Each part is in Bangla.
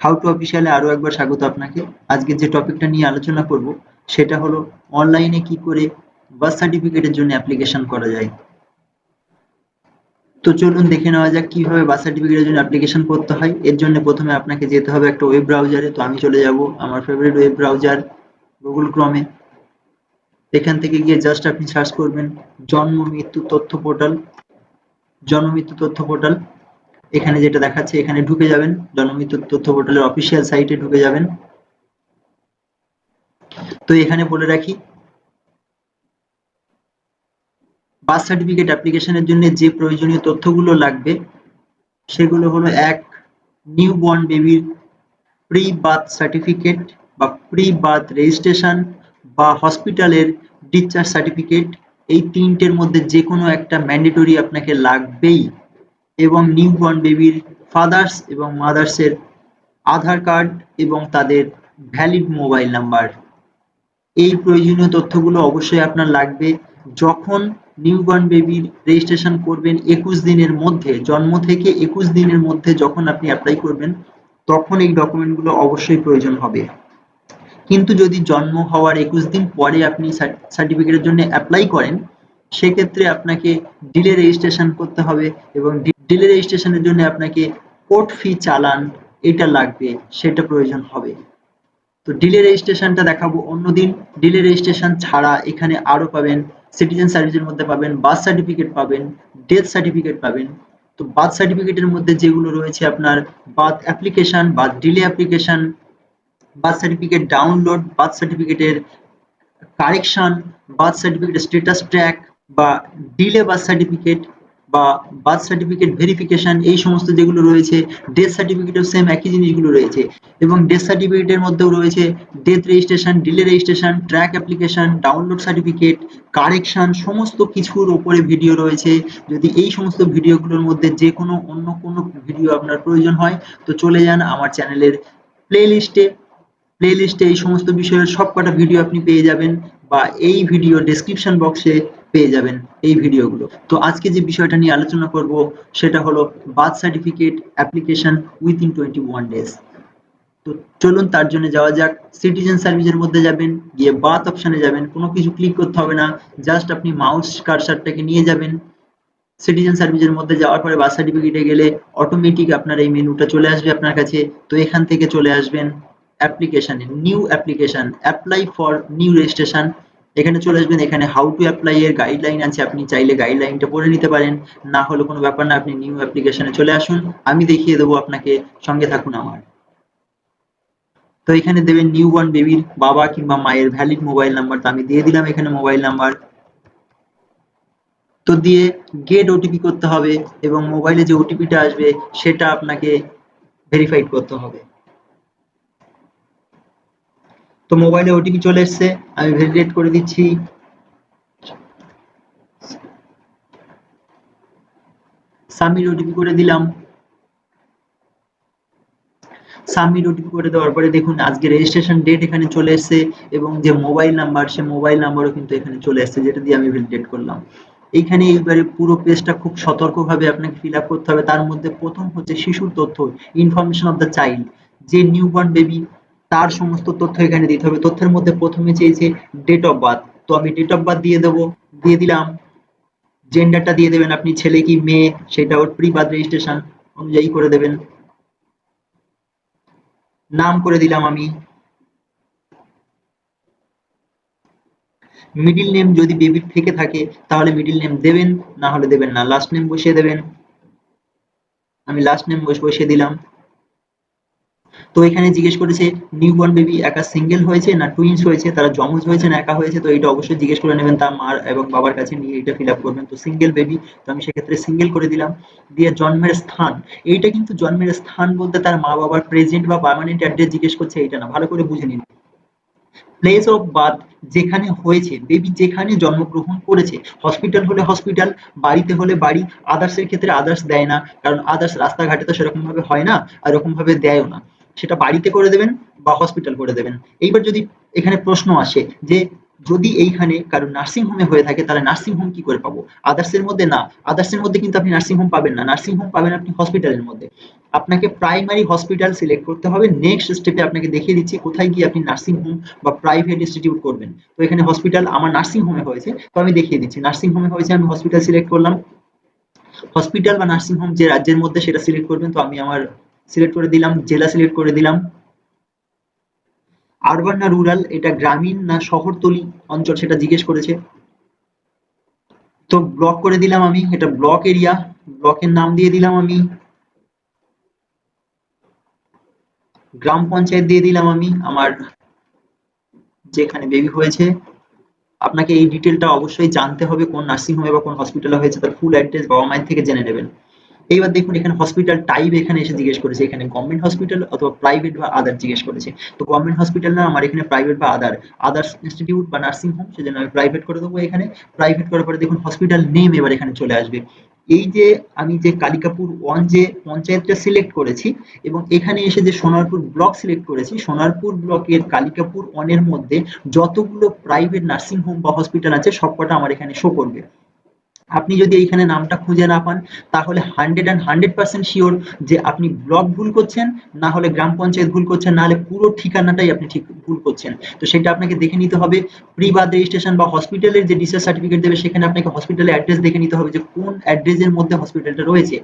হাউ টু অফিসিয়ালে আরও একবার স্বাগত আপনাকে। আজকে যে টপিকটা নিয়ে আলোচনা করব, সেটা হলো অনলাইনে কি করে বার্থ সার্টিফিকেটের জন্য অ্যাপ্লিকেশন করা যায়। তো চলুন দেখে নেওয়া যাক কীভাবে বার্থ সার্টিফিকেটের জন্য অ্যাপ্লিকেশন করতে হয়। এর জন্য প্রথমে আপনাকে যেতে হবে একটা ওয়েব ব্রাউজারে তো আমি চলে যাব আমার ফেভারিট ওয়েব ব্রাউজার গুগল ক্রমে এখান থেকে গিয়ে জাস্ট আপনি সার্চ করবেন, জন্ম মৃত্যু তথ্য পোর্টাল জন্ম মৃত্যু তথ্য পোর্টাল এখানে যেটা দেখাচ্ছে, এখানে ঢুকে যাবেন। জন্মমৃত্যু তথ্য পোর্টালের অফিসিয়াল সাইটে ঢুকে যাবেন। তো এখানে বলে রাখি বার্থ সার্টিফিকেট অ্যাপ্লিকেশনের জন্য যে প্রয়োজনীয় তথ্যগুলো লাগবে, সেগুলো হলো এক নিউ বর্ন বেবির প্রি বার্থ সার্টিফিকেট বা প্রি বার্থ রেজিস্ট্রেশন বা হসপিটালের ডিসচার্জ সার্টিফিকেট এই তিনটের মধ্যে যে কোনো একটা ম্যান্ডেটরি আপনাকে লাগবেই। এবং নিউবর্ন বেবির ফাদার্স এবং মাদার্সের আধার কার্ড এবং তাদের ভ্যালিড মোবাইল নাম্বার। এই প্রয়োজনীয় তথ্যগুলো অবশ্যই আপনার লাগবে যখন নিউবর্ন বেবির রেজিস্ট্রেশন করবেন একুশ দিনের মধ্যে, জন্ম থেকে একুশ দিনের মধ্যে যখন আপনি অ্যাপ্লাই করবেন, তখন এই ডকুমেন্টগুলো অবশ্যই প্রয়োজন হবে। কিন্তু যদি জন্ম হওয়ার একুশ দিন পরে আপনি সার্টিফিকেটের জন্য অ্যাপ্লাই করেন, সেক্ষেত্রে আপনাকে ডিলে রেজিস্ট্রেশন করতে হবে এবং ডিলে রেজিস্ট্রেশনের জন্য আপনাকে কোর্ট ফি চালান, এটা লাগবে, সেটা প্রয়োজন হবে। তো ডিলে রেজিস্ট্রেশনটা দেখাবো অন্যদিন। ডিলে রেজিস্ট্রেশন ছাড়া এখানে আরও পাবেন সিটিজেন সার্ভিসের মধ্যে পাবেন বার্থ সার্টিফিকেট পাবেন ডেথ সার্টিফিকেট পাবেন। তো বার্থ সার্টিফিকেটের মধ্যে যেগুলো রয়েছে আপনার বার্থ অ্যাপ্লিকেশন বা delay application birth certificate download birth সার্টিফিকেটের কারেকশন বার্থ সার্টিফিকেটের স্ট্যাটাস ট্র্যাক বা ডিলে বার্থ সার্টিফিকেট বা বার্থ সার্টিফিকেট ভেরিফিকেশন এই সমস্ত যেগুলো রয়েছে ডেথ সার্টিফিকেটেও সেম একই জিনিসগুলো রয়েছে। এবং ডেথ সার্টিফিকেটের মধ্যেও রয়েছে death registration delay registration track application download certificate correction সমস্ত কিছুর ওপরে ভিডিও রয়েছে। যদি এই সমস্ত ভিডিওগুলোর মধ্যে যে কোনো অন্য কোনো ভিডিও আপনার প্রয়োজন হয়, তো চলে যান আমার চ্যানেলের প্লে লিস্টে প্লে লিস্টে এই সমস্ত বিষয়ের সবকটা ভিডিও আপনি পেয়ে যাবেন বা এই ভিডিও ডেসক্রিপশন বক্সে পেয়ে যাবেন। এই ভিডিওগুলো। তো আজকে যে বিষয়টা নিয়ে আলোচনা করব, সেটা হলো birth certificate application within twenty one days. তো চলুন তার জন্য যাওয়া যাক। সিটিজেন সার্ভিসের মধ্যে যাবেন, গিয়ে বার্থ অপশানে যাবেন, কোনো কিছু ক্লিক করতে হবে না, জাস্ট আপনি মাউস, কারসারটাকে নিয়ে যাবেন। সিটিজেন সার্ভিসের মধ্যে যাওয়ার পরে বার্থ সার্টিফিকেটে গেলে অটোমেটিক আপনার এই মেনুটা চলে আসবে আপনার কাছে। তো এখান থেকে চলে আসবেন অ্যাপ্লিকেশানে, new application, apply for new registration. এখানে চলে আসবেন, এখানে হাউ টু অ্যাপ্লাই এর গাইডলাইন আছে, আপনি চাইলে গাইডলাইনটা পড়ে নিতে পারেন। না হলে কোনো ব্যাপার না, আপনি নিউ অ্যাপ্লিকেশনে চলে আসুন, আমি দেখিয়ে দেবো আপনাকে সঙ্গে থাকুন আমার। তো এখানে দেবেন নিউ বর্ন বেবির বাবা কিংবা মায়ের ভ্যালিড মোবাইল নাম্বার তো আমি দিয়ে দিলাম এখানে মোবাইল নাম্বার তো দিয়ে গেট ওটিপি করতে হবে এবং মোবাইলে যে ওটিপিটা আসবে, সেটা আপনাকে ভেরিফাইড করতে হবে। তো মোবাইলে ওটিপি চলে এসছে, আমি ভেরিফাইড করে দিচ্ছি। সাবমিট ওটিপি করে দিলাম। সাবমিট ওটিপি করে দেওয়ার পরে দেখুন, আজকে রেজিস্ট্রেশন ডেট এখানে চলে এসেছে এবং যে মোবাইল নাম্বার সে মোবাইল নাম্বারও কিন্তু এখানে চলে এসেছে, যেটা দিয়ে আমি ভ্যালিডেট করলাম। এইখানে এইবারে পুরো পেজটা খুব সতর্কভাবে আপনাকে ফিল আপ করতে হবে। তার মধ্যে প্রথম হচ্ছে শিশুর তথ্য ইনফরমেশন অফ দ্য চাইল্ড যে নিউবর্ন বেবি তার সমস্ত তথ্য এখানে দিতে হবে। তথ্যের মধ্যে প্রথমে চেয়েছে ডেট অফ বার্থ তো আমি ডেট অফ বার্থ দিয়ে দেবো, দিয়ে দিলাম। জেন্ডারটা দিয়ে দেবেন আপনি, ছেলে কি মেয়ে, সেটা ওর প্রি বার্থ রেজিস্ট্রেশন অনুযায়ী করে দেবেন। নাম করে দিলাম আমি। মিডিল নেম যদি বেবির থেকে থাকে, তাহলে মিডিল নেম দেবেন, না হলে দেবেন না। লাস্ট নেম বসিয়ে দেবেন। আমি লাস্ট নেম বসিয়ে দিলাম। তো এখানে জিজ্ঞেস করেছে নিউ বর্ন বেবি একা সিঙ্গেল হয়েছে না টুইন্স হয়েছে? তারা জমজ হয়েছে না একা হয়েছে? তো এটা অবশ্যই জিজ্ঞেস করে নেবেন তার মার এবং বাবার কাছে নিয়ে এটা ফিল আপ করবেন। তো সিঙ্গেল বেবি তো আমি সেক্ষেত্রে সিঙ্গেল করে দিলাম। দিয়ে জন্মের স্থান, এইটা কিন্তু জন্মের স্থান বলতে তার মা বাবার প্রেজেন্ট বা পার্মানেন্ট অ্যাড্রেস জিজ্ঞেস করছে এটা না, ভালো করে বুঝে নিন। প্লেস অফ বার্থ যেখানে হয়েছে বেবি যেখানে জন্মগ্রহণ করেছে হসপিটাল হলে হসপিটাল বাড়িতে হলে বাড়ি আদার্সের ক্ষেত্রে আদার্স দেয় না, কারণ আদার্স রাস্তাঘাটে তো সেরকম ভাবে হয় না, আর এরকম ভাবে দেয়ও না। সেটা বাড়িতে করে দেবেন বা হসপিটাল করে দেবেন। এইবার যদি এখানে প্রশ্ন আসে যে যদি এইখানে কারও নার্সিং হোমে হয়ে থাকে, তাহলে নার্সিং হোম কি করে পাবো? আদার্স এর মধ্যে না। আদার্স এর মধ্যে কিন্তু আপনি নার্সিং হোম পাবেন না। নার্সিং হোম পাবেন আপনি হসপিটালের মধ্যে। আপনাকে প্রাইমারি হসপিটাল সিলেক্ট করতে হবে। নেক্সট স্টেপে আপনাকে দেখিয়ে দিচ্ছি কোথায় গিয়ে আপনি নার্সিং হোম বা প্রাইভেট ইনস্টিটিউট করবেন। তো এখানে হসপিটাল আমার নার্সিং হোমে হয়েছে। তো আমি দেখিয়ে দিচ্ছি। নার্সিং হোমে হয়েছে, আমি হসপিটাল সিলেক্ট করলাম। হসপিটাল বা নার্সিং হোম যে রাজ্যের মধ্যে সেটা সিলেক্ট করবেন, তো আমি আমার সিলেক্ট করে দিলাম, জেলা সিলেক্ট করে দিলাম। আরবান না রুরাল এটা গ্রামীণ না শহরতলি অঞ্চল সেটা জিজ্ঞেস করেছে। তো ব্লক করে দিলাম আমি, এটা ব্লক এরিয়া ব্লকের নাম দিয়ে দিলাম আমি। গ্রাম পঞ্চায়েত দিয়ে দিলাম আমি, আমার যেখানে বেবি হয়েছে। আপনাকে এই ডিটেলটা অবশ্যই জানতে হবে, কোন নার্সিং হোমে বা কোন হসপিটালে হয়েছে, তার ফুল অ্যাড্রেস বাবা মায়ের থেকে জেনে নেবেন। এইবার দেখুন এখানে হসপিটাল টাইপ এখানে এসে জিজ্ঞেস করেছে, এখানে গভর্নমেন্ট হসপিটাল অথবা প্রাইভেট বা আদার জিজ্ঞেস করেছে। তো গভর্নমেন্ট হসপিটাল না, আমার এখানে প্রাইভেট বা আদার আদার ইনস্টিটিউট বা নার্সিং হোম সেজন্য আমি প্রাইভেট করে দেবো এখানে। প্রাইভেট করার পরে দেখুন হসপিটাল নেম এবার এখানে চলে আসবে। এই যে আমি যে কালিকাপুর ওয়ান যে পঞ্চায়েতটা সিলেক্ট করেছি এবং এখানে এসে যে সোনারপুর ব্লক সিলেক্ট করেছি, সোনারপুর ব্লকের কালিকাপুর ওয়ানের মধ্যে যতগুলো প্রাইভেট নার্সিং হোম বা হসপিটাল আছে, সবকটা আমার এখানে শো করবে। আপনি যদি এইখানে নামটা খুঁজে না পান, তাহলে hundred and hundred percent sure যে আপনি ব্লক ভুল করছেন, না হলে গ্রাম পঞ্চায়েত ভুল করছেন, না হলে পুরো ঠিকানাটাই আপনি ঠিক ভুল করছেন। তো সেটা আপনাকে দেখে নিতে হবে। প্রি বার্থ রেজিস্ট্রেশন বা হসপিটালের যে ডিসচার্জ সার্টিফিকেট দেবে, সেখানে আপনাকে হসপিটালের অ্যাড্রেস দেখে নিতে হবে যে কোন অ্যাড্রেসের মধ্যে হসপিটালটা রয়েছে।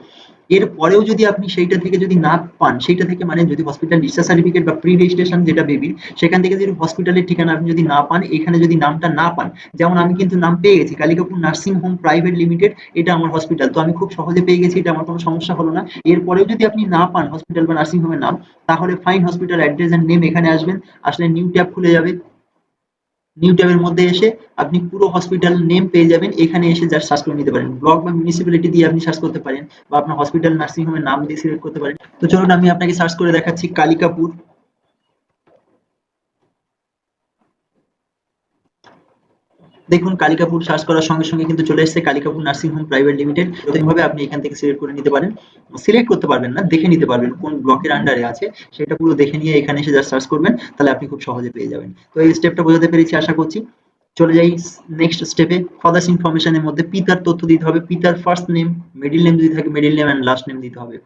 এর পরেও যদি আপনি সেইটা থেকে যদি না পান, সেইটা থেকে মানে যদি হসপিটাল ডিসচার্জ সার্টিফিকেট বা প্রি রেজিস্ট্রেশন যেটা বেবির সেখান থেকে যদি হসপিটালের ঠিকানা আপনি যদি না পান, এখানে যদি নামটা না পান, যেমন আমি কিন্তু নাম পেয়ে গেছি, Kalikapur nursing home private limited এটা আমার হসপিটাল তো আমি খুব সহজে পেয়ে গেছি, এটা আমার কোনো সমস্যা হলো না। এরপরেও যদি আপনি না পান হসপিটাল বা নার্সিং হোমের নাম, তাহলে fine hospital address and name এখানে আসবেন, আসলে নিউ ট্যাব খুলে যাবে। নিউ ট্যাবের মধ্যে এসে আপনি পুরো হসপিটাল নেম পেয়ে যাবেন। এখানে এসে জাস্ট সার্চ করে নিতে পারেন। ব্লক বা মিউনিসিপ্যালিটি দিয়ে আপনি সার্চ করতে পারেন বা আপনার হসপিটাল নার্সিং হোমের নাম দিয়ে সিলেক্ট করতে পারেন। তো চলুন আমি আপনাকে সার্চ করে দেখাচ্ছি কালিকাপুর। দেখুন কালিকাপুর সার্চ করার সঙ্গে সঙ্গে কিন্তু চলে এসেছে Kalikapur nursing home private limited. এইভাবে আপনি এখান থেকে সিলেক্ট করে নিতে পারেন। সিলেক্ট করতে পারবেন না, দেখে নিতে পারবেন কোন ব্লকের আন্ডারে আছে। সেটা পুরো দেখে নিয়ে এখানে এসে জাস্ট সার্চ করবেন, তাহলে আপনি খুব সহজে পেয়ে যাবেন। তো এই স্টেপটা বোঝাতে পেরেছি, আশা করছি। চলে যাই নেক্সট স্টেপে ফাদার্স ইনফরমেশনের মধ্যে পিতার তথ্য দিতে হবে। পিতার ফার্স্ট নেম মিডিল নেম যদি থাকে middle name and last name দিতে হবে।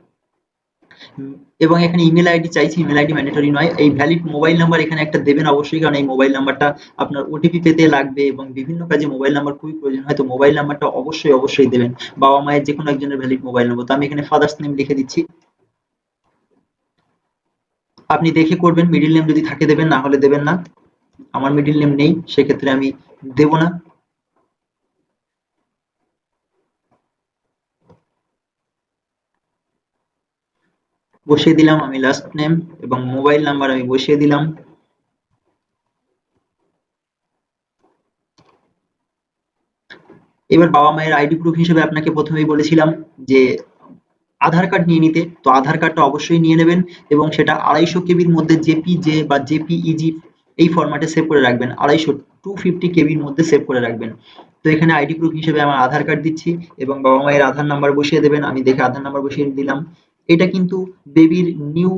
এবং এখানে ইমেল আইডি চাইছি ইমেল আইডি ম্যান্ডেটরি নয়। এই ভ্যালিড মোবাইল নাম্বার এখানে একটা দেবেন অবশ্যই, কারণ এই মোবাইল নাম্বারটা আপনার ওটিপি পেতে লাগবে এবং বিভিন্ন কাজে মোবাইল নাম্বার খুবই প্রয়োজন হয়, তো মোবাইল নাম্বারটা অবশ্যই অবশ্যই দেবেন। বাবা মায়ের যে কোনো একজনের ভ্যালিড মোবাইল নাম্বার তো আমি এখানে ফাদার্স নেম লিখে দিচ্ছি। আপনি দেখে করবেন মিডিল নেম যদি থাকে দেবেন, না হলে দেবেন না। আমার মিডিল নেম নেই, সেক্ষেত্রে আমি দেব না। বসিয়ে দিলাম আমি লাস্ট নেম এবং মোবাইল নাম্বার আমি বসিয়ে দিলাম। এবার বাবা মায়ের আইডি প্রুফ হিসেবে আপনাকে প্রথমেই বলেছিলাম যে আধার কার্ড নিয়ে নিতে। তো আধার কার্ডটা অবশ্যই নিয়ে নেবেন এবং সেটা আড়াইশো কেবির মধ্যে জেপিজে বা জেপিইজি এই ফরম্যাটে সেভ করে রাখবেন। আড়াইশো টু ফিফটি কেবির মধ্যে সেভ করে রাখবেন। তো এখানে আইডি প্রুফ হিসেবে আমার আধার কার্ড দিচ্ছি এবং বাবা মায়ের আধার নাম্বার বসিয়ে দেবেন। আমি দেখে আধার নাম্বার বসিয়ে দিলাম। এটা কিন্তু বেবির নিউ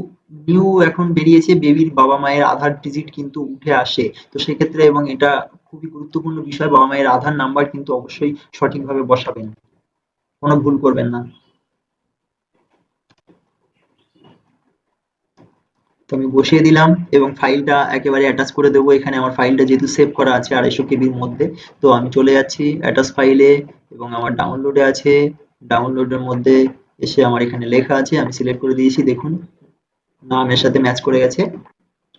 নিউ এখন বেরিয়েছে বেবির বাবা মায়ের আধার ডিজিট কিন্তু উঠে আসে। তো সেক্ষেত্রে এবং এটা খুবই গুরুত্বপূর্ণ বিষয়, বাবা মায়ের আধার নাম্বার কিন্তু অবশ্যই সঠিকভাবে বসাবেন। কোনো ভুল করবেন না। তো আমি বসিয়ে দিলাম এবং ফাইলটা একেবারে অ্যাটাচ করে দেবো। এখানে আমার ফাইলটা যেহেতু সেভ করা আছে আড়াইশো কেবির মধ্যে। তো আমি চলে যাচ্ছি অ্যাটাচ ফাইলে এবং আমার ডাউনলোডে আছে। ডাউনলোডের মধ্যে এসে আমার এখানে লেখা আছে, আমি সিলেক্ট করে দিয়েছি, দেখুন। নাম এর সাথে ম্যাচ করে গেছে।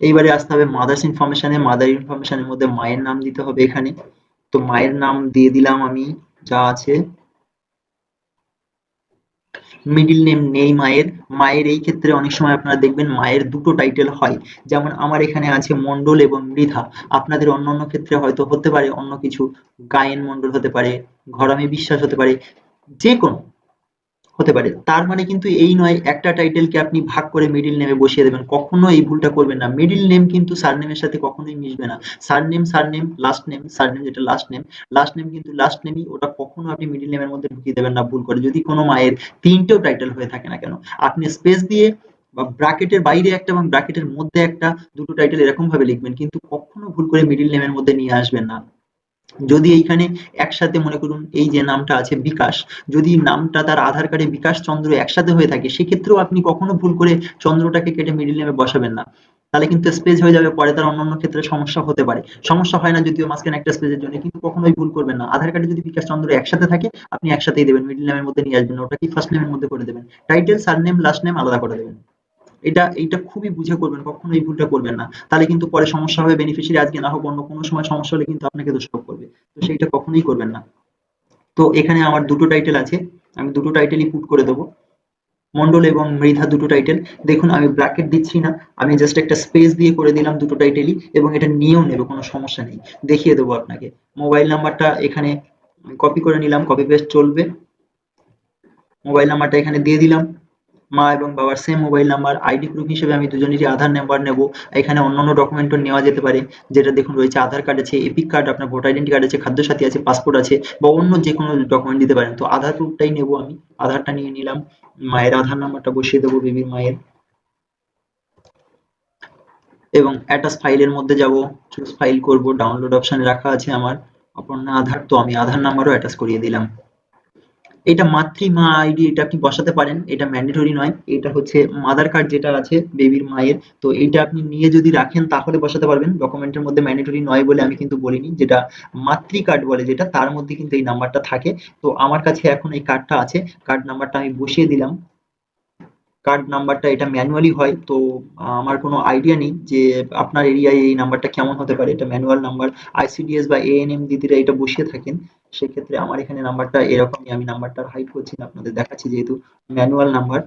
এইবারে আসতে হবে মাদার্স ইনফরমেশনে মাদার ইনফরমেশনের মধ্যে মায়ের নাম দিতে হবে এখানে। তো মায়ের নাম দিয়ে দিলাম আমি, যা আছে। মিডিল নেম নেই মায়ের। মায়ের এই ক্ষেত্রে অনেক সময় আপনারা দেখবেন মায়ের দুটো টাইটেল হয়। যেমন আমার এখানে আছে মন্ডল এবং মৃধা। আপনাদের অন্য অন্য ক্ষেত্রে হয়তো হতে পারে, অন্য কিছু। গায়েন মন্ডল হতে পারে, ঘরামি বিশ্বাস হতে পারে। যে কোনো হতে পারে। তার মানে কিন্তু এই নয়, একটা টাইটেলকে আপনি ভাগ করে মিডিল নেমে বসিয়ে দেবেন। কখনো এই ভুলটা করবেন না। মিডিল নেম কিন্তু সারনেমের সাথে কখনোই মিশবে না। Surname surname last name surname যেটা লাস্ট নেম লাস্ট নেম কিন্তু লাস্ট নেমই ওটা কখনো আপনি মিডিল নেমের মধ্যে ঢুকিয়ে দেবেন না, ভুল করে। যদি কোনো মায়ের তিনটেও টাইটেল হয়ে থাকে না কেন? আপনি স্পেস দিয়ে বা ব্র্যাকেটের বাইরে একটা এবং ব্র্যাকেটের মধ্যে একটা দুটো টাইটেল এরকম ভাবে লিখবেন, কিন্তু কখনো ভুল করে মিডিল নেমের মধ্যে নিয়ে আসবেন না। যদি এইখানে একসাথে মনে করুন এই যে নামটা আছে বিকাশ, যদি নামটা তার আধার কার্ডে বিকাশ চন্দ্র একসাথে হয়ে থাকে, সেক্ষেত্রেও আপনি কখনো ভুল করে চন্দ্রটাকে কেটে মিডিল নেমে বসাবেন না। তাহলে কিন্তু স্পেস হয়ে যাবে, পরে তার অন্যান্য ক্ষেত্রে সমস্যা হতে পারে। সমস্যা হয় না যদিও মাঝখানে একটা স্পেসের জন্য, কিন্তু কখনোই ভুল করবেন না। আধার কার্ডে যদি বিকাশ চন্দ্র একসাথে থাকে, আপনি একসাথেই দেবেন মিডিল নেমের মধ্যে নিয়ে আসবেন না ওটা কি ফার্স্ট নেমের মধ্যে করে দেবেন। Title surname last name আলাদা করে দেবেন। এটা এটা খুবই বুঝে করবেন কখনো এই ভুলটা করবেন না। তাহলে কিন্তু পরে সমস্যা হবে বেনিফিশিয়ারি আজকে না হোক, অন্য কোনো সময় সমস্যা হলে কিন্তু আপনাকে দোষারোপ করবে। তো সেইটা কখনোই করবেন না। তো এখানে আমার দুটো টাইটেল আছে, আমি দুটো টাইটেলই পুট করে দেবো। মন্ডল এবং মৃধা দুটো টাইটেল দেখুন, আমি ব্র্যাকেট দিচ্ছি না, আমি জাস্ট একটা স্পেস দিয়ে করে দিলাম দুটো টাইটেলই এবং এটা নিয়েও নেবে, কোনো সমস্যা নেই। দেখিয়ে দেবো আপনাকে। মোবাইল নাম্বারটা এখানে কপি করে নিলাম কপি পেস্ট চলবে। মোবাইল নাম্বারটা এখানে দিয়ে দিলাম। মা এবং বাবার same mobile number ID proof হিসেবে আমি দুজনেরই আধার নাম্বার নেব। এখানে অন্যান্য ডকুমেন্টও নেওয়া যেতে পারে। যেটা দেখুন রয়েছে, আধার কার্ড আছে এপিক কার্ড আপনার ভোটার আইডেন্টি কার্ড আছে খাদ্য সাথী আছে পাসপোর্ট আছে, বা অন্য যে কোনো ডকুমেন্ট দিতে পারেন। তো আধার প্রুফটাই নেব আমি। আধারটা নিয়ে নিলাম। মায়ের আধার নাম্বারটা বসিয়ে দেবো বেবির মায়ের। এবং অ্যাটাচ ফাইলের মধ্যে যাব। ফাইল করব ডাউনলোড অপশনে রাখা আছে আমার। অপর্ণা আধার, তো আমি আধার নাম্বারও অ্যাটাচ করিয়ে দিলাম। এটা মাতৃ মা আইডি এটা আপনি বসাতে পারেন, এটা ম্যান্ডেটরি নয়, এটা হচ্ছে মাদার কার্ড যেটা আছে বেবির মায়ের, তো এটা আপনি নিয়ে যদি রাখেন তাহলে বসাতে পারবেন ডকুমেন্টের মধ্যে ম্যান্ডেটরি নয় বলে আমি কিন্তু বলিনি, যেটা মাতৃ কার্ড বলে যেটা, তার মধ্যে কিন্তু এই নাম্বারটা থাকে, তো আমার কাছে এখন এই কার্ডটা আছে কার্ড নাম্বারটা আমি বসিয়ে দিলাম কার্ড নাম্বারটা এটা ম্যানুয়ালি হয়, তো আমার কোনো আইডিয়া নেই যে আপনার এরিয়ায় এই নাম্বারটা কেমন হতে পারে। এটা ম্যানুয়াল নাম্বার আইসিডিএস বা এএনএম দিদিরা এটা বসিয়ে থাকেন। সেক্ষেত্রে আমার এখানে নাম্বারটা এরকমই, আমি নাম্বারটা হাইড করছি না, আপনাদের দেখাচ্ছি যেহেতু ম্যানুয়াল নাম্বার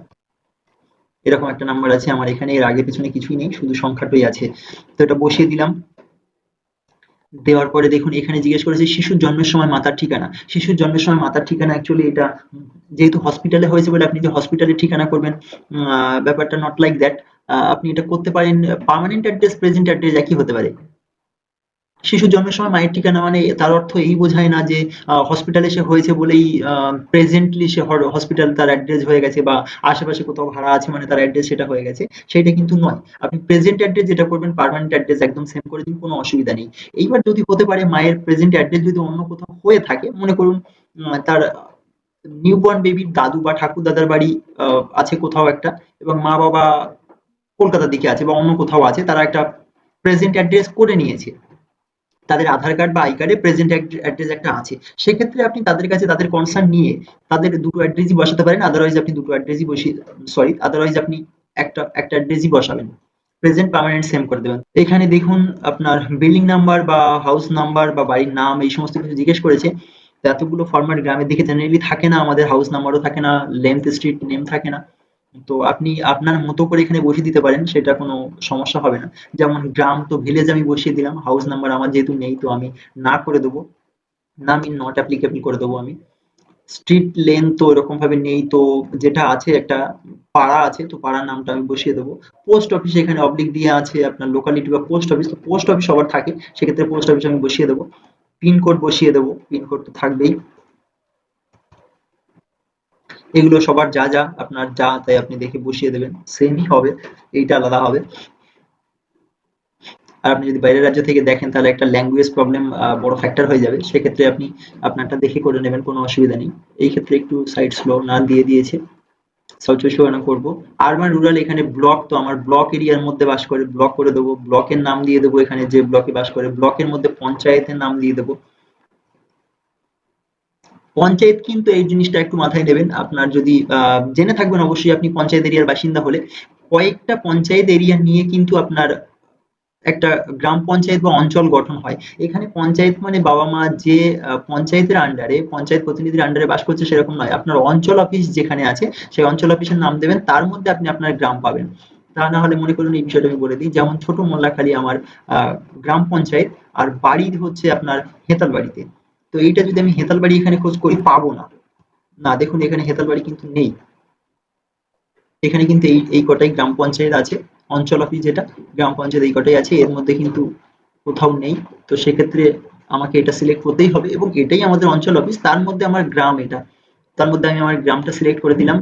এরকম একটা নাম্বার আছে আমার এখানে, এর আগে পিছনে কিছুই নেই, শুধু সংখ্যাটাই আছে। তো এটা বসিয়ে দিলাম। দেওয়ার পরে দেখুন, এখানে জিজ্ঞেস করেছে, শিশুর জন্মের সময় মাতার ঠিকানা? শিশুর জন্মের সময় মাতার ঠিকানা অ্যাকচুয়ালি এটা, যেহেতু হসপিটালে হয়েছে বলে আপনি যে হসপিটালে ঠিকানা করবেন ব্যাপারটা নট লাইক দ্যাট আপনি এটা করতে পারেন পার্মানেন্ট অ্যাড্রেস প্রেজেন্ট অ্যাড্রেস একই হতে পারে। শিশুর জন্মের সময় মায়ের ঠিকানা মানে তার অর্থ এই বোঝায় না যে হসপিটালে সে হয়েছে বলেই প্রেজেন্টলি সে হসপিটাল তার অ্যাড্রেস হয়ে গেছে বা আশেপাশে কোথাও ভাড়া আছে মানে তার অ্যাড্রেস সেটা হয়ে গেছে। সেটা কিন্তু নয়। আপনি প্রেজেন্ট অ্যাড্রেস যেটা করবেন পার্মানেন্ট অ্যাড্রেস একদম সেম করে দিন, কোনো অসুবিধা নেই। এইবার যদি হতে পারে মায়ের প্রেজেন্ট অ্যাড্রেস যদি অন্য কোথাও হয়ে থাকে, মনে করুন তার নিউবর্ন বেবির দাদু বা ঠাকুর দাদার বাড়ি আছে কোথাও একটা এবং মা বাবা কলকাতার দিকে আছে বা অন্য কোথাও আছে, তারা একটা প্রেজেন্ট অ্যাড্রেস করে নিয়েছে। তাদের আধার কার্ড বা আই কার্ডে প্রেজেন্ট অ্যাড্রেস একটা আছে। সেক্ষেত্রে আপনি তাদের কাছে তাদের কনসার্ন নিয়ে তাদের দুটো অ্যাড্রেসই বসাতে পারেন। আদারওয়াইজ আপনি দুটো অ্যাড্রেসই বসিয়ে সরি আদারওয়াইজ আপনি একটা একটা অ্যাড্রেসই বসাবেন। প্রেজেন্ট পার্মানেন্ট সেম করে দেবেন। এখানে দেখুন আপনার বিল্ডিং নাম্বার বা হাউস নাম্বার বা বাড়ির নাম, এই সমস্ত কিছু জিজ্ঞেস করেছে। এতগুলো ফরম্যাট গ্রামের দিকে জেনারেলি থাকে না আমাদের হাউস নাম্বারও থাকে না লেন্থ স্ট্রিট নেম থাকে না। তো আপনি আপনার মতো করে এখানে বসিয়ে দিতে পারেন, সেটা কোনো সমস্যা হবে না। যেমন গ্রাম তো ভিলেজ আমি বসিয়ে দিলাম হাউস নাম্বার আমার যেহেতু নেই, তো আমি না করে দেবো। না, আমি নট অ্যাপ্লিকেবল করে দেবো আমি। স্ট্রিট লেন তো এরকম ভাবে নেই, তো যেটা আছে একটা পাড়া আছে, তো পাড়ার নামটা আমি বসিয়ে দেবো। পোস্ট অফিস এখানে অবলিক দিয়ে আছে আপনার লোকালিটি বা পোস্ট অফিস তো পোস্ট অফিস সবার থাকে। সেক্ষেত্রে পোস্ট অফিস আমি বসিয়ে দেবো। পিনকোড বসিয়ে দেবো পিনকোড তো থাকবেই। এগুলো সবার যা যা আপনার যা তাই আপনি দেখে বসিয়ে দেবেন। সেমই হবে, এইটা আলাদা হবে। আর আপনি যদি বাইরের রাজ্য থেকে দেখেন, তাহলে একটা ল্যাঙ্গুয়েজ প্রবলেম বড় ফ্যাক্টর হয়ে যাবে। সেক্ষেত্রে আপনি আপনারটা দেখে করে নেবেন, কোনো অসুবিধা নেই। এই ক্ষেত্রে একটু সাইড স্লো না দিয়ে দিয়েছে। সাউথ চব্বিশ পরগনা করব। আরবান রুরাল এখানে ব্লক তো আমার ব্লক এরিয়ার মধ্যে বাস করে ব্লক করে দেবো। ব্লকের নাম দিয়ে দেবো এখানে, যে ব্লকে বাস করে ব্লকের মধ্যে পঞ্চায়েতের নাম দিয়ে দেবো। পঞ্চায়েত কিন্তু এই জিনিসটা একটু মাথায় নেবেন। আপনার যদি জেনে থাকবেন অবশ্যই আপনি পঞ্চায়েত এরিয়ার বাসিন্দা হলে। কয়েকটা পঞ্চায়েত এরিয়া নিয়ে কিন্তু আপনার একটা গ্রাম পঞ্চায়েত বা অঞ্চল গঠন হয়। এখানে পঞ্চায়েত মানে বাবা মা যে পঞ্চায়েতের আন্ডারে পঞ্চায়েত প্রতিনিধির আন্ডারে বাস করছে সেরকম নয়। আপনার অঞ্চল অফিস যেখানে আছে, সেই অঞ্চল অফিসের নাম দেবেন। তার মধ্যে আপনি আপনার গ্রাম পাবেন। তা না হলে মনে করুন এই বিষয়টা আমি বলে দিই। যেমন ছোট মোল্লাখালী আমার গ্রাম পঞ্চায়েত, আর বাড়ি হচ্ছে আপনার হেতাল বাড়িতে তো এইটা যদি আমি হেতালবাড়ি এখানে খোঁজ করি, পাবো না। না, দেখুন, এখানে হেতালবাড়ি কিন্তু নেই। এখানে কিন্তু এই এই কটাই গ্রাম পঞ্চায়েত আছে। অঞ্চল অফিস যেটা, গ্রাম পঞ্চায়েত এই কটাই আছে। এর মধ্যে কিন্তু কোথাও নেই। তো সেক্ষেত্রে আমাকে এটা সিলেক্ট করতেই হবে এবং এটাই আমাদের অঞ্চল অফিস তার মধ্যে আমার গ্রাম এটা। তার মধ্যে আমি আমার গ্রামটা সিলেক্ট করে দিলাম।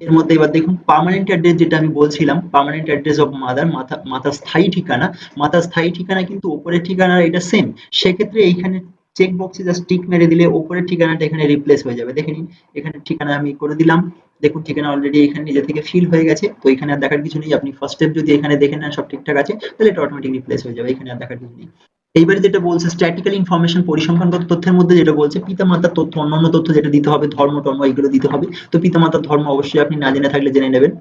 এর মধ্যে এবার দেখুন পার্মানেন্ট অ্যাড্রেস যেটা আমি বলছিলাম পার্মানেন্ট অ্যাড্রেস অফ মাদার মাথা মাতার স্থায়ী ঠিকানা। মাতার স্থায়ী ঠিকানা কিন্তু ওপরের ঠিকানা এটা সেম সেক্ষেত্রে এইখানে চেক বক্সে জাস্ট টিক মেরে দিলে ওপরের ঠিকানাটা এখানে রিপ্লেস হয়ে যাবে। দেখে নিন, এখানে ঠিকানা আমি করে দিলাম। দেখুন, ঠিকানা অলরেডি এখানে নিজে থেকে ফিল হয়ে গেছে। তো এখানে আর দেখার কিছু নেই। আপনি ফার্স্ট স্টেপ যদি এখানে দেখে নেন, সব ঠিকঠাক আছে, তাহলে এটা অটোমেটিক রিপ্লেস হয়ে যাবে। এখানে আর দেখার কিছু নেই। এইবারে যেটা বলছে স্ট্যাটিক্যাল ইনফরমেশন পরিসংখ্যানগত তথ্যের মধ্যে যেটা বলছে, পিতামাতার তথ্য, অন্যান্য তথ্য যেটা দিতে হবে, ধর্ম, টর্ম এগুলো দিতে হবে। তো পিতামাতার ধর্ম অবশ্যই আপনি না জেনে থাকলে জেনে নেবেন।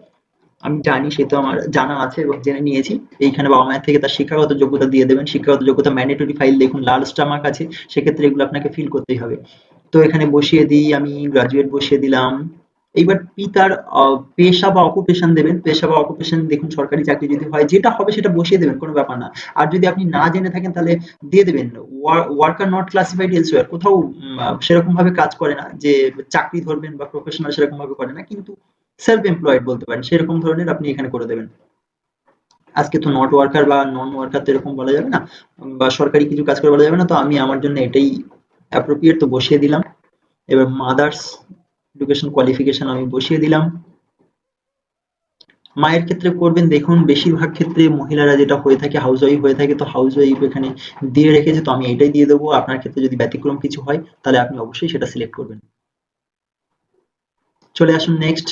আমি জানি সে তো আমার জানা আছে এবং জেনে নিয়েছি। এইখানে বাবা মায়ের থেকে তার শিক্ষাগত যোগ্যতা দিয়ে দেবেন। শিক্ষাগত যোগ্যতা ম্যান্ডেটরি ফাইল দেখুন, লাল স্টামাক আছে, সেক্ষেত্রে এগুলো আপনাকে ফিল করতেই হবে। তো এখানে বসিয়ে দিই, আমি গ্রাজুয়েট বসিয়ে দিলাম। এইবার পিতার পেশা বা অকুপেশন দেবেন। পেশা বা অকুপেশন দেখুন, সরকারি চাকরি যদি হয়, যেটা হবে সেটা বসিয়ে দেবেন, কোনো ব্যাপার না। আর যদি আপনি না জেনে থাকেন, তাহলে দিয়ে দেবেন। ওয়ার্কার নট ক্লাসিফাইড এলসওয়্যার কোথাও সেরকম ভাবে কাজ করে না, যে চাকরি ধরবেন বা প্রফেশনাল সেরকম ভাবে করে না। কিন্তু সেলফ এমপ্লয়েড বলতে পারেন, সেরকম ধরনের আপনি এখানে করে দেবেন। আজকে তো নট ওয়ার্কার বা নন ওয়ার্কার তো এরকম বলা যাবে না, বা সরকারি কিছু কাজ করে বলা যাবে না, তো আমি আমার জন্য এটাই অ্যাপ্রোপ্রিয়েট তো বসিয়ে দিলাম। এবার মাদার্স এডুকেশন কোয়ালিফিকেশন আমি বসিয়ে দিলাম। মায়ের ক্ষেত্রে করবেন, দেখুন বেশিরভাগ ক্ষেত্রে মহিলারা যেটা হয়ে থাকে হাউস ওয়াইফ হয়ে থাকে, তো হাউস ওয়াইফ এখানে দিয়ে রেখেছে, তো আমি এটাই দিয়ে দেবো। আপনার ক্ষেত্রে যদি ব্যতিক্রম কিছু হয়, তাহলে আপনি অবশ্যই সেটা সিলেক্ট করবেন। চলে আসুন নেক্সট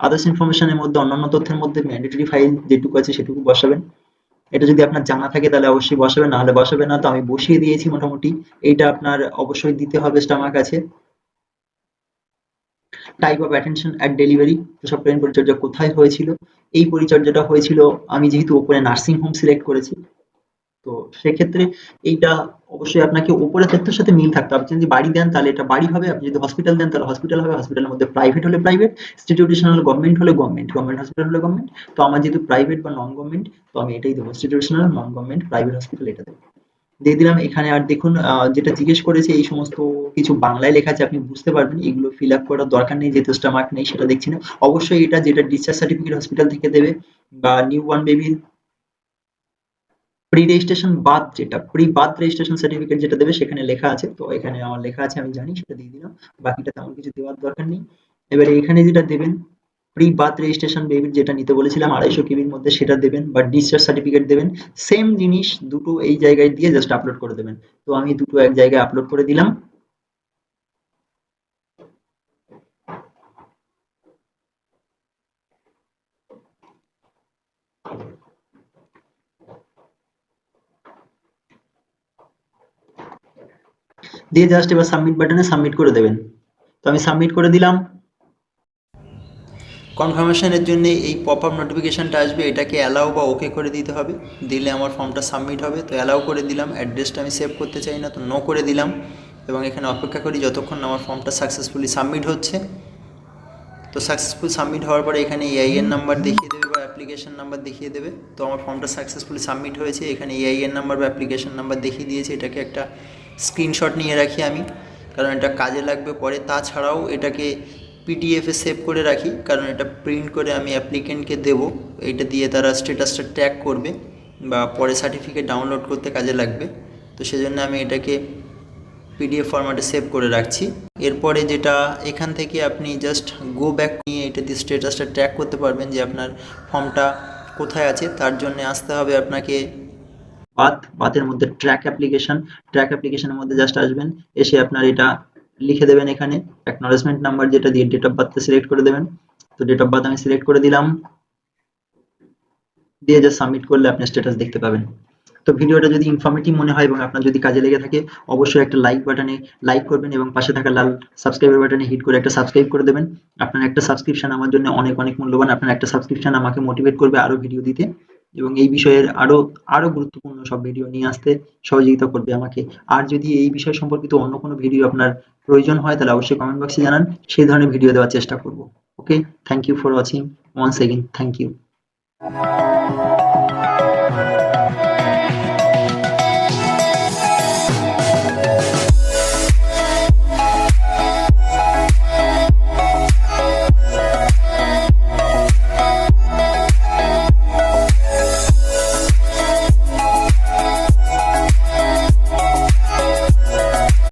আদার্স ইনফরমেশনের মধ্যে, অন্যান্য তথ্যের মধ্যে ম্যান্ডেটরি ফাইল যেটুকু আছে সেটুকু বসাবেন। এটা যদি আপনার জানা থাকে তাহলে অবশ্যই বসাবেন নাহলে বসাবে না। তো আমি বসিয়ে দিয়েছি মোটামুটি। এইটা আপনার অবশ্যই দিতে হবে আমার কাছে type of attention at delivery প্রসব প্রেম পরিচর্যা কোথায় হয়েছিল? এই পরিচর্যাটা হয়েছিল, আমি যেহেতু ওপরে নার্সিং হোম সিলেক্ট করেছি তো সেক্ষেত্রে এইটা অবশ্যই আপনাকে উপরের তথ্যের সাথে মিল থাকতে হবে। যদি বাড়ি দেন, তাহলে এটা বাড়ি হবে। আপনি যদি হসপিটাল দেন, তাহলে হসপিটাল হবে। হসপিটালের মধ্যে প্রাইভেট হলে প্রাইভেট ইনস্টিটিউশনাল গভর্নমেন্ট হলে গভর্নমেন্ট গভর্নমেন্ট হসপিটাল হলে গভর্নমেন্ট তো আমার যেহেতু প্রাইভেট বা নন গভর্নমেন্ট তো আমি এটাই দেবো। Institutional non government private hospital এটা দেবো। দিয়ে দিলাম এখানে আর দেখুন যেটা জিজ্ঞেস করেছে, এই সমস্ত কিছু বাংলায় লেখা আছে, আপনি বুঝতে পারবেন। এগুলো ফিল আপ করার দরকার নেই, যেহেতু স্টামার্ক নেই, সেটা দেখছি না। অবশ্যই এটা যেটা ডিসচার্জ সার্টিফিকেট হসপিটাল থেকে দেবে, বা নিউ ওয়ান বেবির প্রি রেজিস্ট্রেশন বাদ যেটা ফ্রি বাদ রেজিস্ট্রেশন সার্টিফিকেট যেটা দেবে সেখানে লেখা আছে। তো এখানে আমার লেখা আছে, আমি জানি, সেটা দিয়ে দিলাম। বাকিটা তেমন কিছু দেওয়ার দরকার নেই। এবারে এখানে যেটা দেবেন প্রি বার্থ রেজিস্ট্রেশন বেবির যেটা নিতে বলেছিলাম, আড়াইশো কেবির মধ্যে সেটা দেবেন বা ডিসচার্জ সার্টিফিকেট দেবেন। সেম জিনিস দুটো এই জায়গায় দিয়ে জাস্ট আপলোড করে দেবেন। তো আমি দুটো এক জায়গায় আপলোড করে দিলাম। দিয়ে জাস্ট এবার সাবমিট বাটনে সাবমিট করে দেবেন। তো আমি সাবমিট করে দিলাম। কনফার্মেশনের জন্য এই পপ আপ নোটিফিকেশনটা আসবে, এটাকে অ্যালাউ বা ওকে করে দিতে হবে। দিলে আমার ফর্মটা সাবমিট হবে। তো অ্যালাউ করে দিলাম অ্যাড্রেসটা আমি সেভ করতে চাই না, তো নো করে দিলাম। এবং এখানে অপেক্ষা করি যতক্ষণ আমার ফর্মটা সাকসেসফুলি সাবমিট হচ্ছে। তো সাকসেসফুল সাবমিট হওয়ার পরে এখানে এআইএন নাম্বার দেখিয়ে দেবে বা অ্যাপ্লিকেশন নাম্বার দেখিয়ে দেবে। তো আমার ফর্মটা সাকসেসফুলি সাবমিট হয়েছে। এখানে এআইএন নাম্বার বা অ্যাপ্লিকেশন নাম্বার দেখিয়ে দিয়েছে। এটাকে একটা স্ক্রিনশট নিয়ে রাখি আমি, কারণ এটা কাজে লাগবে পরে। তাছাড়াও এটাকে পিডিএফে সেভ করে রাখি, কারণ এটা প্রিন্ট করে আমি অ্যাপ্লিকেন্টকে দেব। এইটা দিয়ে তারা স্ট্যাটাসটা ট্র্যাক করবে বা পরে সার্টিফিকেট ডাউনলোড করতে কাজে লাগবে। তো সেজন্য আমি এটাকে পিডিএফ ফরম্যাটে সেভ করে রাখছি। এরপরে যেটা এখান থেকে আপনি জাস্ট গো ব্যাক নিয়ে এটা দিয়ে স্ট্যাটাসটা ট্র্যাক করতে পারবেন যে আপনার ফর্মটা কোথায় আছে। তার জন্য আসতে হবে আপনাকে বাত বাতের মধ্যে ট্র্যাক অ্যাপ্লিকেশন ট্র্যাক অ্যাপ্লিকেশনের মধ্যে জাস্ট আসবেন, এসে আপনার এটা লিখে দেবেন এখানে অ্যাকনলেজমেন্ট নাম্বার যেটা দিয়ে ডেট অফ বার্থটা সিলেক্ট করে দেবেন। তো ডেট অফ বার্থ আমি সিলেক্ট করে দিলাম। দিয়ে যা সাবমিট করলে আপনি স্ট্যাটাস দেখতে পাবেন। তো ভিডিওটা যদি ইনফরমেটিভ মনে হয় এবং আপনার যদি কাজে লেগে থাকে, অবশ্যই একটা লাইক বাটনে লাইক করবেন এবং পাশে থাকা লাল সাবস্ক্রাইবার বাটনে হিট করে একটা সাবস্ক্রাইব করে দেবেন। আপনার একটা সাবস্ক্রিপশন আমার জন্য অনেক অনেক মূল্যবান। আপনার একটা সাবস্ক্রিপশন আমাকে মোটিভেট করবে আরও ভিডিও দিতে। এবং এই বিষয়ের আরও আরও গুরুত্বপূর্ণ সব ভিডিও নিয়ে আসতে সহযোগিতা করবে আমাকে। আর যদি এই বিষয় সম্পর্কিত অন্য কোনো ভিডিও আপনার প্রয়োজন হয়, তাহলে অবশ্যই কমেন্ট বক্সে জানান। সেই ধরনের ভিডিও দেওয়ার চেষ্টা করব। Okay thank you for watching once again thank you